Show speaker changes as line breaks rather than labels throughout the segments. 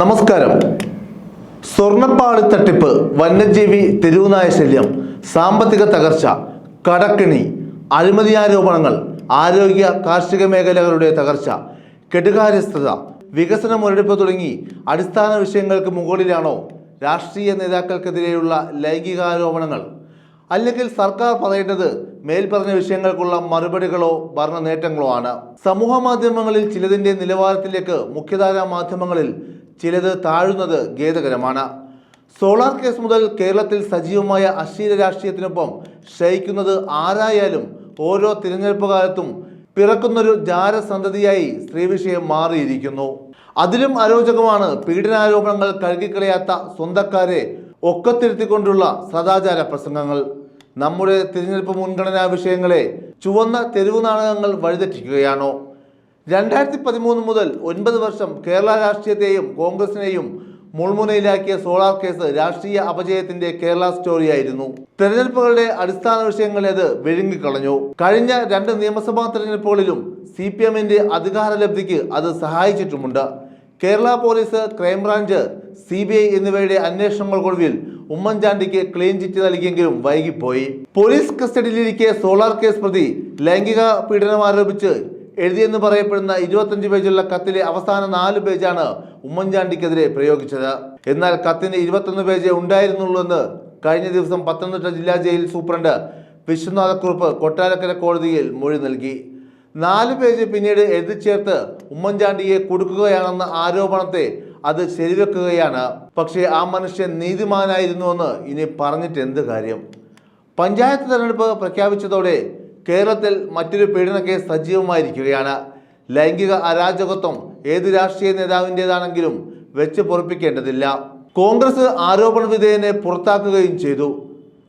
നമസ്കാരം. സ്വർണപ്പാളി തട്ടിപ്പ് വന്യജീവി തെരുവുനായ ശല്യം സാമ്പത്തിക തകർച്ച കടക്കിണി അഴിമതി ആരോപണങ്ങൾ ആരോഗ്യ കാർഷിക മേഖലകളുടെ തകർച്ച കെടുകാര്യസ്ഥത വികസന മുരടിപ്പ് തുടങ്ങി അടിസ്ഥാന വിഷയങ്ങൾക്ക് മുകളിലാണോ രാഷ്ട്രീയ നേതാക്കൾക്കെതിരെയുള്ള ലൈംഗികാരോപണങ്ങൾ? അല്ലെങ്കിൽ സർക്കാർ പറയേണ്ടത് മേൽപ്പറഞ്ഞ വിഷയങ്ങൾക്കുള്ള മറുപടികളോ ഭരണ നേട്ടങ്ങളോ ആണ്? സമൂഹ മാധ്യമങ്ങളിൽ ചിലതിന്റെ നിലവാരത്തിലേക്ക് മുഖ്യധാരാ മാധ്യമങ്ങളിൽ ചിലത് താഴുന്നത് ഖേദകരമാണ്. സോളാർ കേസ് മുതൽ കേരളത്തിൽ സജീവമായ അശ്ലീല രാഷ്ട്രീയത്തിനൊപ്പം ക്ഷയിക്കുന്നത് ആരായാലും ഓരോ തിരഞ്ഞെടുപ്പ് കാലത്തും പിറക്കുന്നൊരു ജാരസന്തതിയായി സ്ത്രീ വിഷയം മാറിയിരിക്കുന്നു. അതിലും അരോചകമാണ് പീഡനാരോപണങ്ങൾ കഴുകിക്കളയാത്ത സ്വന്തക്കാരെ ഒക്കത്തിരുത്തിക്കൊണ്ടുള്ള സദാചാര പ്രസംഗങ്ങൾ. നമ്മുടെ തിരഞ്ഞെടുപ്പ് മുൻഗണനാ വിഷയങ്ങളെ ചുവന്ന തെരുവു നാടകങ്ങൾ വഴിതെറ്റിക്കുകയാണോ? രണ്ടായിരത്തി പതിമൂന്ന് മുതൽ ഒൻപത് വർഷം കേരള രാഷ്ട്രീയത്തെയും കോൺഗ്രസിനെയും മുൾമുനയിലാക്കിയ സോളാർ കേസ് രാഷ്ട്രീയ അപജയത്തിന്റെ കേരള സ്റ്റോറിയായിരുന്നു. തെരഞ്ഞെടുപ്പുകളുടെ അടിസ്ഥാന വിഷയങ്ങളെ അത് വിഴുങ്ങിക്കളഞ്ഞു. കഴിഞ്ഞ രണ്ട് നിയമസഭാ തെരഞ്ഞെടുപ്പുകളിലും സി പി എമ്മിന്റെ അധികാര ലബ്ധിക്ക് അത് സഹായിച്ചിട്ടുമുണ്ട്. Kerala police crime branch C B I എന്നിവയുടെ അന്വേഷണങ്ങൾക്കൊടുവിൽ ഉമ്മൻചാണ്ടിക്ക് ക്ലീൻ ചിറ്റ് നൽകിയെങ്കിലും വൈകിപ്പോയി. പോലീസ് കസ്റ്റഡിയിലിരിക്കെ സോളാർ കേസ് പ്രതി ലൈംഗിക പീഡനം ആരോപിച്ച് എഴുതിയെന്ന് പറയപ്പെടുന്ന ഇരുപത്തഞ്ച് പേജുള്ള കത്തിലെ അവസാന നാല് പേജാണ് ഉമ്മൻചാണ്ടിക്കെതിരെ പ്രയോഗിച്ചത്. എന്നാൽ കത്തിന് ഇരുപത്തൊന്ന് പേജേ ഉണ്ടായിരുന്നുള്ളൂ എന്ന് കഴിഞ്ഞ ദിവസം പത്തനംതിട്ട ജില്ലാ ജയിൽ സൂപ്രണ്ട് വിശ്വനാഥക്കുറുപ്പ് കൊട്ടാരക്കര കോടതിയിൽ മൊഴി നൽകി. നാല് പേജ് പിന്നീട് എഴുതിച്ചേർത്ത് ഉമ്മൻചാണ്ടിയെ കൊടുക്കുകയാണെന്ന ആരോപണത്തെ അത് ശരിവെക്കുകയാണ്. പക്ഷേ ആ മനുഷ്യൻ നീതിമാനായിരുന്നുവെന്ന് ഇനി പറഞ്ഞിട്ട് എന്ത് കാര്യം? പഞ്ചായത്ത് തെരഞ്ഞെടുപ്പ് പ്രഖ്യാപിച്ചതോടെ കേരളത്തിൽ മറ്റൊരു പീഡന കേസ് സജീവമായിരിക്കുകയാണ്. ലൈംഗിക അരാജകത്വം ഏത് രാഷ്ട്രീയ നേതാവിന്റെതാണെങ്കിലും വെച്ച് പൊറപ്പിക്കേണ്ടതില്ല. കോൺഗ്രസ് ആരോപണ വിധേയനെ പുറത്താക്കുകയും ചെയ്തു.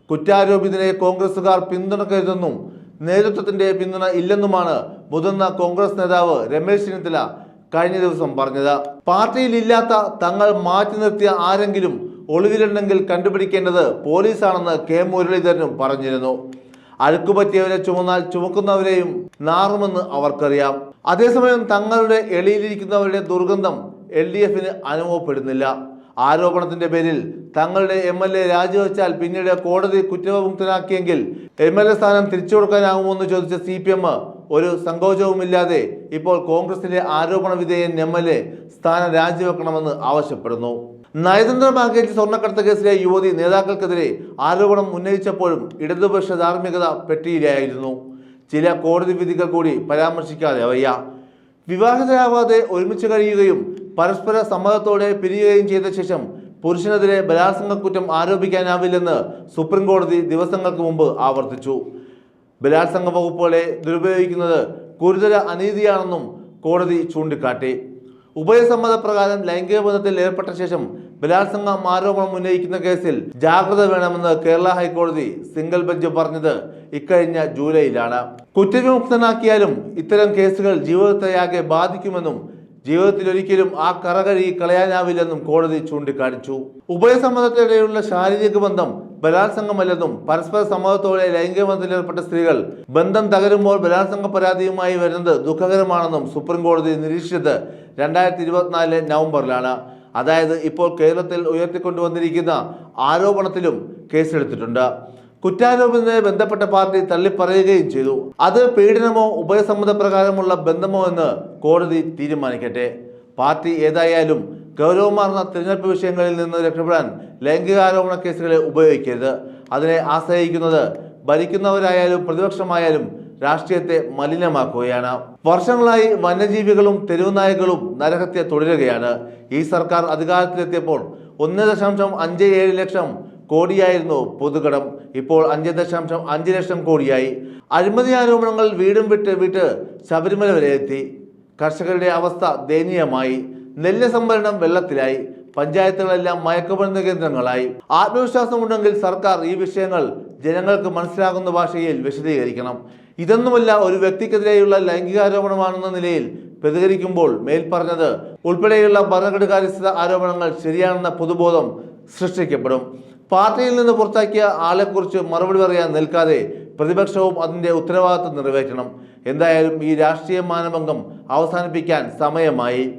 കുറ്റാരോപിതനെ കോൺഗ്രസുകാർ പിന്തുണക്കരുതെന്നും നേതൃത്വത്തിന്റെ പിന്തുണ ഇല്ലെന്നുമാണ് മുതിർന്ന കോൺഗ്രസ് നേതാവ് രമേശ് ചെന്നിത്തല കഴിഞ്ഞ ദിവസം പറഞ്ഞത്. പാർട്ടിയിൽ ഇല്ലാത്ത തങ്ങൾ മാറ്റി നിർത്തിയ ആരെങ്കിലും ഒളിവിലുണ്ടെങ്കിൽ കണ്ടുപിടിക്കേണ്ടത് പോലീസാണെന്ന് കെ മുരളീധരനും പറഞ്ഞിരുന്നു. അഴുക്കുപറ്റിയവരെ ചുമന്നാൽ ചുമക്കുന്നവരെയും നാറുമെന്ന് അവർക്കറിയാം. അതേസമയം തങ്ങളുടെ എളിയിലിരിക്കുന്നവരുടെ ദുർഗന്ധം എൽ ഡി എഫിന് അനുഭവപ്പെടുന്നില്ല. ആരോപണത്തിന്റെ പേരിൽ തങ്ങളുടെ എം എൽ എ രാജിവെച്ചാൽ പിന്നീട് കോടതി കുറ്റവിമുക്തനാക്കിയെങ്കിൽ എം എൽ എ സ്ഥാനം തിരിച്ചു കൊടുക്കാനാകുമോ എന്ന് ചോദിച്ച സി പി എം ഒരു സങ്കോചവുമില്ലാതെ ഇപ്പോൾ കോൺഗ്രസിലെ ആരോപണ വിധേയൻ എം എൽ എ സ്ഥാനം രാജിവെക്കണമെന്ന് ആവശ്യപ്പെടുന്നു. നയതന്ത്ര പാക്കേജ് സ്വർണക്കടത്ത് കേസിലെ യുവതി നേതാക്കൾക്കെതിരെ ആരോപണം ഉന്നയിച്ചപ്പോഴും ഇടതുപക്ഷ ധാർമ്മികത പെട്ടിയിലായിരുന്നു. ചില കോടതി വിധികൾ കൂടി പരാമർശിക്കാതെ വയ്യ. വിവാഹിതരാവാതെ ഒരുമിച്ച് കഴിയുകയും പരസ്പര സമ്മതത്തോടെ പിരിയുകയും ചെയ്ത ശേഷം പുരുഷനെതിരെ ബലാത്സംഗ കുറ്റം ആരോപിക്കാനാവില്ലെന്ന് സുപ്രീംകോടതി ദിവസങ്ങൾക്ക് മുമ്പ് ആവർത്തിച്ചു. ബലാത്സംഗ വകുപ്പുകളെ ദുരുപയോഗിക്കുന്നത് ഗുരുതര അനീതിയാണെന്നും കോടതി ചൂണ്ടിക്കാട്ടി. ഉഭയസമ്മതപ്രകാരം ലൈംഗിക ബന്ധത്തിൽ ഏർപ്പെട്ട ശേഷം ബലാത്സംഗം ആരോപണം ഉന്നയിക്കുന്ന കേസിൽ ജാഗ്രത വേണമെന്ന് കേരള ഹൈക്കോടതി സിംഗിൾ ബെഞ്ച് പറഞ്ഞത് ഇക്കഴിഞ്ഞ ജൂലൈയിലാണ്. കുറ്റവിമുക്തനാക്കിയാലും ഇത്തരം കേസുകൾ ജീവിതത്തെയാകെ ബാധിക്കുമെന്നും ജീവിതത്തിൽ ഒരിക്കലും ആ കറകഴി കളയാനാവില്ലെന്നും കോടതി ചൂണ്ടിക്കാണിച്ചു. ഉഭയസമ്മതത്തിനിടെയുള്ള ശാരീരിക ബന്ധം ബലാത്സംഗമല്ലെന്നും പരസ്പര സമ്മതത്തോടെ ലൈംഗിക ബന്ധത്തിലേർപ്പെട്ട സ്ത്രീകൾ ബന്ധം തകരുമ്പോൾ ബലാത്സംഗ പരാതിയുമായി വരുന്നത് ദുഃഖകരമാണെന്നും സുപ്രീം കോടതി നിരീക്ഷിച്ചത് രണ്ടായിരത്തി ഇരുപത്തിനാല് നവംബറിലാണ്. അതായത് ഇപ്പോൾ കേരളത്തിൽ ഉയർത്തിക്കൊണ്ടുവന്നിരിക്കുന്ന ആരോപണത്തിലും കേസെടുത്തിട്ടുണ്ട്. കുറ്റാരോപണത്തിന് ബന്ധപ്പെട്ട പാർട്ടി തള്ളിപ്പറയുകയും ചെയ്തു. അത് പീഡനമോ ഉഭയസമ്മതപ്രകാരമുള്ള ബന്ധമോ എന്ന് കോടതി തീരുമാനിക്കട്ടെ. പാർട്ടി ഏതായാലും ഗൗരവമാർന്ന തിരഞ്ഞെടുപ്പ് വിഷയങ്ങളിൽ നിന്ന് രക്ഷപ്പെടാൻ ലൈംഗികാരോപണ കേസുകളെ ഉപയോഗിക്കരുത്. അതിനെ ആശ്രയിക്കുന്നത് ഭരിക്കുന്നവരായാലും പ്രതിപക്ഷമായാലും രാഷ്ട്രീയത്തെ മലിനമാക്കുകയാണ്. വർഷങ്ങളായി വന്യജീവികളും തെരുവുനായകളും നരഹത്യ തുടരുകയാണ്. ഈ സർക്കാർ അധികാരത്തിലെത്തിയപ്പോൾ ഒന്ന് ദശാംശം അഞ്ച് ഏഴ് ലക്ഷം കോടിയായിരുന്നു പൊതുകടം. ഇപ്പോൾ അഞ്ച് ദശാംശം അഞ്ച് ലക്ഷം കോടിയായി. അഴിമതി ആരോപണങ്ങൾ വീടും വിട്ട് വിട്ട് ശബരിമല വരെ എത്തി. കർഷകരുടെ അവസ്ഥ ദയനീയമായി. നെല്ല് സംഭരണം വെള്ളത്തിലായി. പഞ്ചായത്തുകളെല്ലാം മയക്കുമരുന്ന് കേന്ദ്രങ്ങളായി. ആത്മവിശ്വാസമുണ്ടെങ്കിൽ സർക്കാർ ഈ വിഷയങ്ങൾ ജനങ്ങൾക്ക് മനസ്സിലാകുന്ന ഭാഷയിൽ വിശദീകരിക്കണം. ഇതൊന്നുമല്ല ഒരു വ്യക്തിക്കെതിരെയുള്ള ലൈംഗികാരോപണമാണെന്ന നിലയിൽ പ്രതികരിക്കുമ്പോൾ മേൽപ്പറഞ്ഞത്. ഉൾപ്പെടെയുള്ള ഭരണഘടകാരിസ്ഥിത ആരോപണങ്ങൾ ശരിയാണെന്ന പൊതുബോധം സൃഷ്ടിക്കപ്പെടും. പാർട്ടിയിൽ നിന്ന് പുറത്താക്കിയ ആളെക്കുറിച്ച് മറുപടി പറയാൻ നിൽക്കാതെ പ്രതിപക്ഷവും അതിന്റെ ഉത്തരവാദിത്വം നിറവേറ്റണം. എന്തായാലും ഈ രാഷ്ട്രീയ മാനഭംഗം അവസാനിപ്പിക്കാൻ സമയമായി.